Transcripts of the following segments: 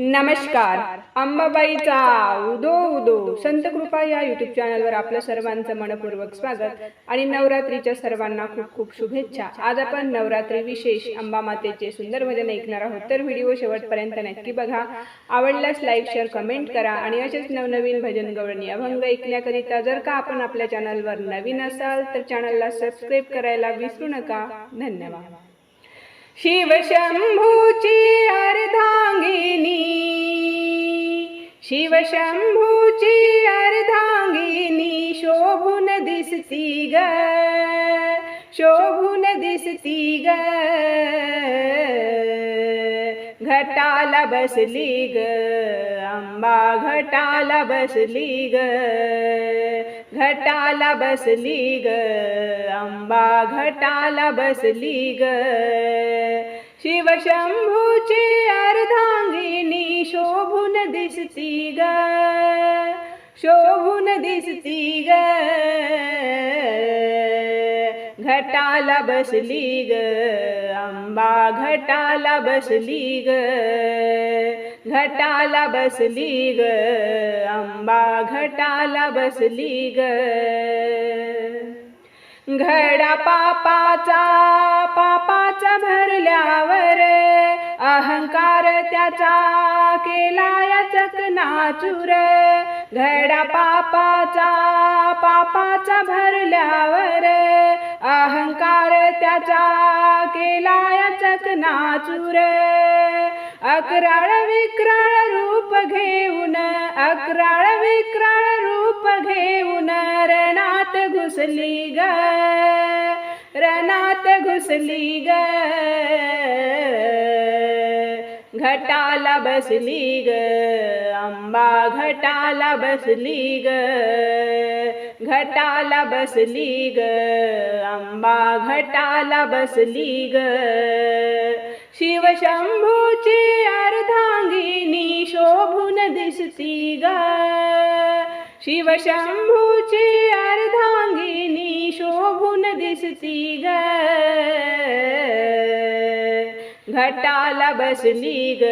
नमस्कार. अंबाबाईचा उदो उदो. संत कृपा या युट्यूब चॅनलवर आपलं सर्वांचं मनपूर्वक स्वागत आणि नवरात्रीच्या सर्वांना खूप खूप शुभेच्छा. आज आपण नवरात्री विशेष अंबा मातेचे सुंदर भजन ऐकणार आहोत. तर व्हिडिओ शेवटपर्यंत नक्की बघा. आवडल्यास लाईक शेअर कमेंट करा आणि असेच नवनवीन भजन गवळणी अभंग ऐकण्याकरिता जर का आपण आपल्या चॅनलवर नवीन असाल तर चॅनलला सबस्क्राईब करायला विसरू नका. धन्यवाद. शिवशंभूची शिवशंभूची अर्धांगिनी शोभून दिसती ग. शोभून दिसती ग. घटाला बसली ग. अंबा घटाला बसली ग. घटाला बसली ग. आंबा घटाला बसली ग. शिवशंभूची अर्धांगिनी शोभून दिसती ग. शोभून दिसती ग. घटाला बसली ग. आंबा घटाला बसली ग. घटाला बसली ग. आंबा घटाला बसली ग. घडा पापाचा पापा भरल्यावर अहंकार त्याचा केला याचक नाचूर. घडा पापाचा पापाचा भरल्यावर अहंकार त्याचा केला याचक नाचूर. अकराळ विक्राळ रूप घेऊन अकराळ विक्राळ रूप घेऊन रणात घुसली ग. बसली ग घटाला बसली ग आंबा घटाला बसली ग घटाला बसली ग आंबा घटाला बसली ग शिवशंभूची अर्धांगिनी शोभून दिसती ग शिवशंभूची अर्धांगिनी शोभून दिसती ग. घटाला बसली ग.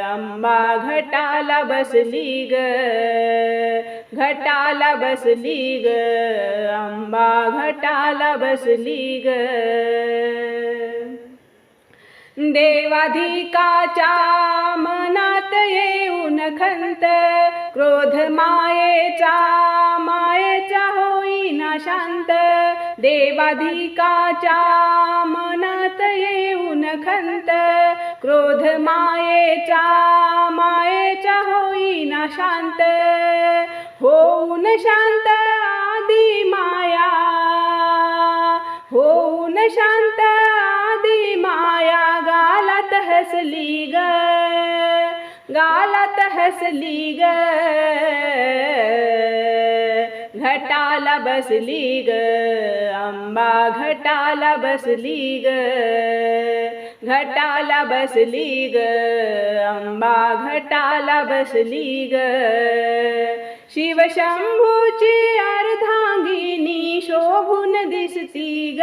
आंबा घटाला बसली ग. घटाला बसली ग. आंबा घटाला बसली ग. देवाधिकाच्या मनात येऊन खंत क्रोध मायेचा मायेचा होईना शांत. देवाधिकाच्या मनात येऊन खंत क्रोध मायेचा मायेचा होईना शांत. होऊन शांत आदी माया होऊन शांत आदी माया. हसली ग. गालात हसली ग. घटाला बसली ग. आंबा घटाला बसली ग. घटाला बसली ग. आंबा घटाला बसली ग. शिवशंभूची अर्धांगिनी शोभून दिसती ग.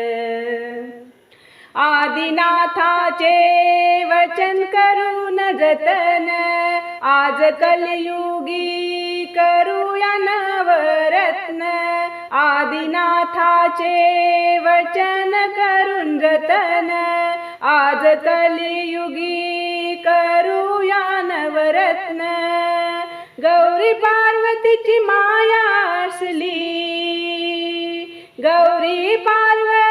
आदिनाथाचे वचन करून जतन. आज कलयुगी करूया नवरत्न. आदिनाथाचे वचन करून जतन. आज कलयुगी करूया नवरत्न. गौरी पार्वतीची माया असली गौरी पार्वती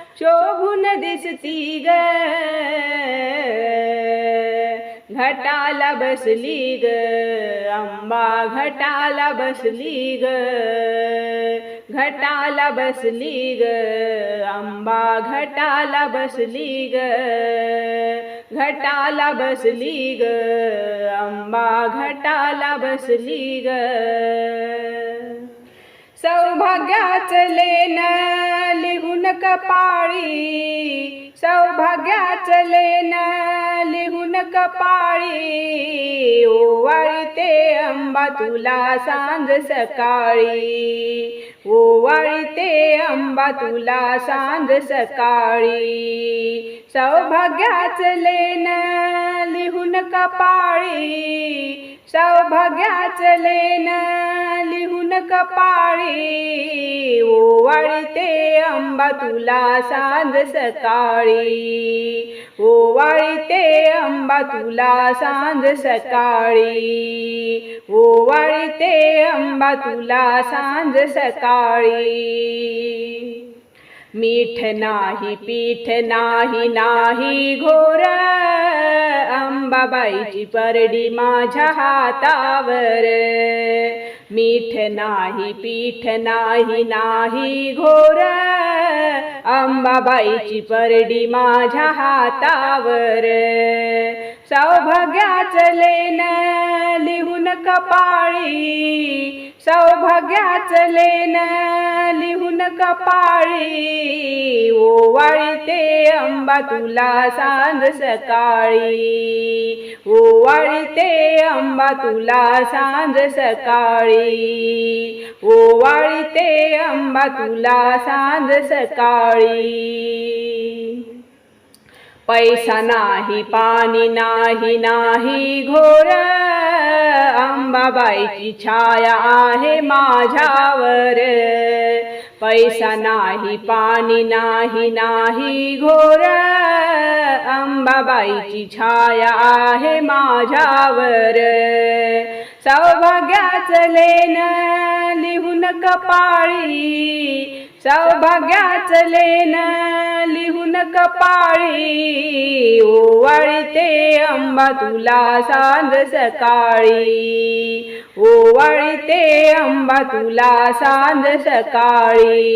शोभून दिसती ग घटाला बसली ग अंबा घटाला बसली ग घटाला बसली ग अंबा घटाला बसली ग घटाला बसली ग अंबा घटाला बसली ग सौभाग्याचं लेन लिहून कपाळी. सौभाग्याचं लेन लिहून कपाळी. ओवाळते अंबा तुला सांज सकाळी. ओवाळीते अंबा तुला सांज सकाळी. सौभाग्याच लेन लिहून कपाळी. सौभाग्याच लेन लिहून कपाळी. ओवाळीते अंबा तुला सांज सकाळी. ओवाळीते अंबा तुला सांज सकाळी. ओवाळीते अंबा तुला सांज सकाळी. मीठ नाही पीठ नाही नाही घोर. अंबाबाईची परडी माझ्या हातावर. मीठ नाही पीठ नाही नाही घोर. अंबाबाईची परडी माझ्या हातावर. लेन लिहून कपाळी. सौभाग्याचं लेन लिहून कपाळी. ओवाळते अंबा तुला सांज सकाळी. ओवाळते अंबा तुला सांज सकाळी. ओवाळते अंबा तुला सांज सकाळी. पैसा नाही पाणी नाही नाही घोर अंबाबाईची छाया आहे माझ्यावर. पैसा नाही पाणी नाही नाही घोर अंबाबाईची छाया आहे माझ्यावर. सौभाग्याचं लेन लिहून कपाळी सौभाग्याचं लेन लिहून कपाळी ओवाळते अंबा तुला सांज सकाळी. ओवाळते अंबा तुला सांज सकाळी.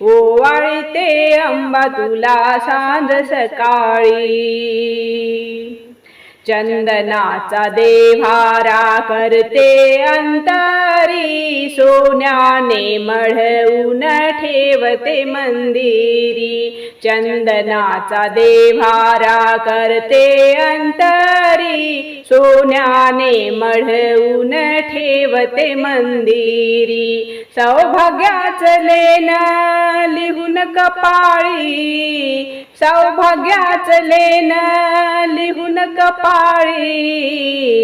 ओवाळते अंबा तुला सांज सकाळी. चंदनाचा देवारा करते अंतरी सोन्याने मढवून ठेवते मंदिरी. चंदनाचा देवारा करते अंतरी सोन्याने मढवून ठेवते मंदिरी. सौभाग्याचं लेन लिहून कपाळी सौभाग्याच लेन लिहून कपाळी.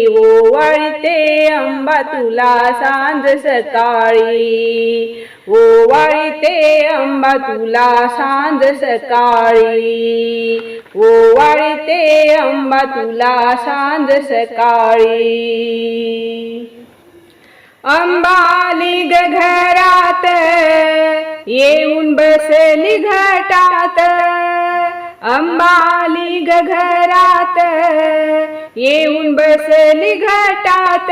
ओवाळते अंबा तुला सांज सकाळी. ओवाळते अंबा तुला सांज सकाळी. ओवाळते अंबा तुला सांज सकाळी. अंबाली घरात येऊन बसली घटात. अंबाली घरात येऊन बसली घटात.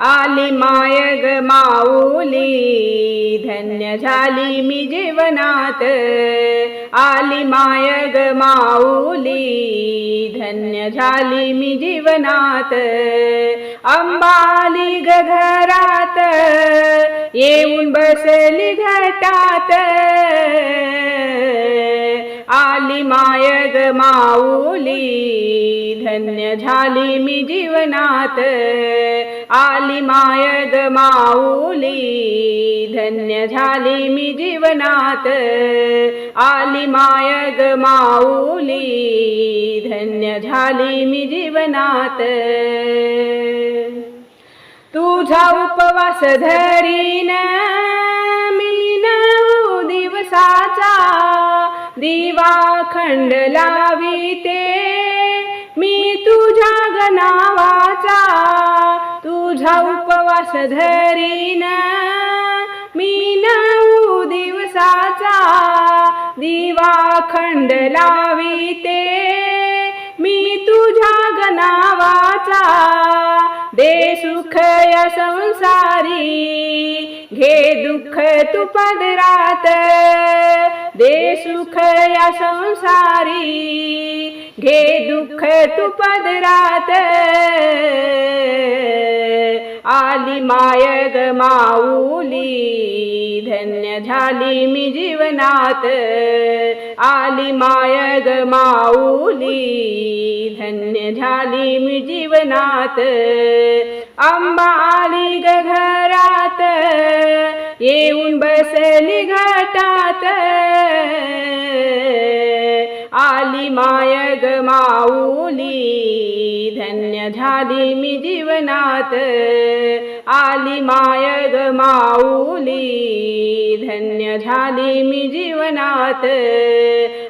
आली माय ग धन्य झाली मी जीवनात. आली माय ग माऊली धन्य झाली मी जीवनात. अंबाली ग घरात येऊन बसली घटात आली माय ग माऊली धन्य झाली मी जीवनात. आली माय ग माऊली धन्य झाली मी जीवनात. आली माय ग माऊली धन्य झाली मी जीवनात. तुझा उपवास धरीन मी नऊ दिवसाचा. दिवा खंड लाविते मी तुझ्या गनावाचा तुझा उपवास धरीन. मी नऊ दिवसाचा दिवा खंड लाविते मी तुझ्या गनावाचा दे सुख या संसारी घे दुःख तू पदरात. दे सुख या संसारी घे दुःख तू पदरात. आली माय ग माऊली धन्य झाली मी जीवनात. आली माय ग माऊली धन्य झाली मी जीवनात. आंबा आली ग घरात येऊन बसली घाटात. माय ग माऊली धन्य झाली मी जीवनात. आली माय ग माऊली धन्य झाली मी जीवनात.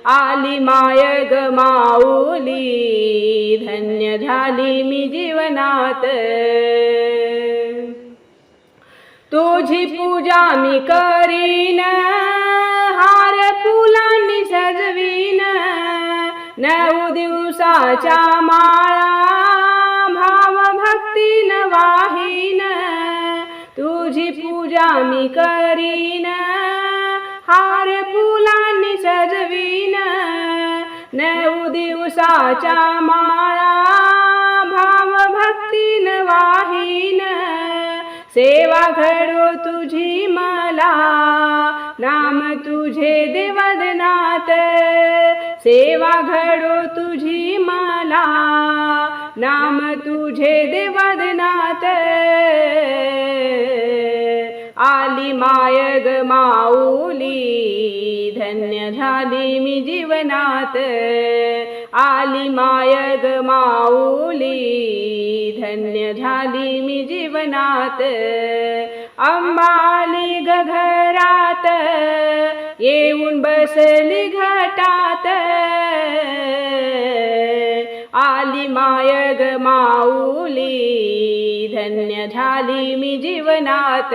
आली माय ग माऊली धन्य झाली मी जीवनात. तुझी पूजा मी करीन. साचा माळा भाव भक्तीन वाहीन. तुझी पूजा मी करीन. हार फुलांनी सजवीन. नऊ दिवसाच्या माळा भाव भक्तीन वाहीन. सेवा घडो तुझी मला नाम तुझे देवदनाथ. सेवा घडो तुझी मला नाम तुझे देवदनात आली मायग माऊली धन्य झाली मी जीवनात. आली मायग माऊली धन्य झाली मी जीवनात. अंबाली घरात येऊन बसली घटात. आली मायग ग माऊली धन्य झाली मी जीवनात.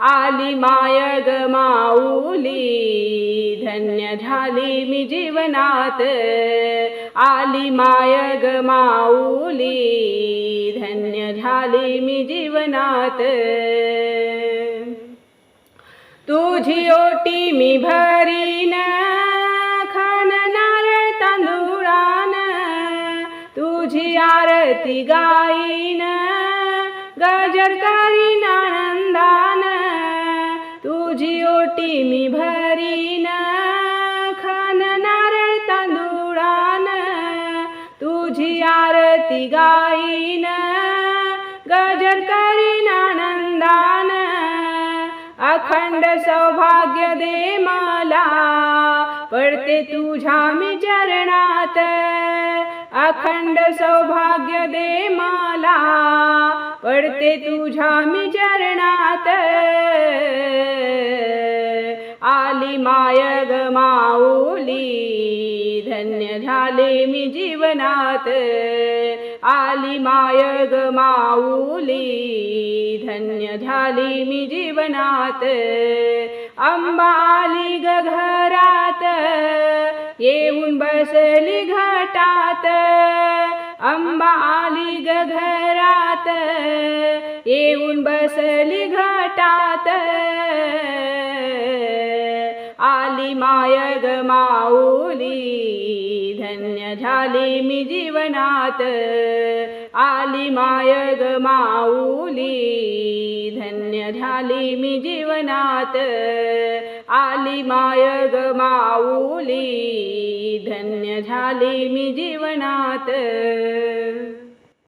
आली मायग माऊली धन्य झाली मी जीवनात. आली मायग ग माऊली धन्य झाली मी जीवनात. तुझी ओटी मी भरीन. खान नारळ तांदूळान. तुझी आरती गाईन. गजर करीन आनंदान तुझी ओटी मी भरीन. खान नारळ तांदूळान. तुझी आरती गाईन. अखंड सौभाग्य दे मला. पडते तुझ्या मी चरणात. अखंड सौभाग्य दे मला. पडते तुझ्या मी चरणात. आली माय ग माऊली. धन्य झाले मी जीवनात. आली माय ग माऊली. धन्य झाली मी जीवनात अंबा आली ग घरात येऊन बसली घटात अंबा आली ग घरात येऊन बसली घाटात। आली माय ग माऊली धन्य झाली मी जीवनात आली माय ग माऊली धन्य झाली मी जीवनात. आली माय ग माऊली धन्य झाली मी जीवनात.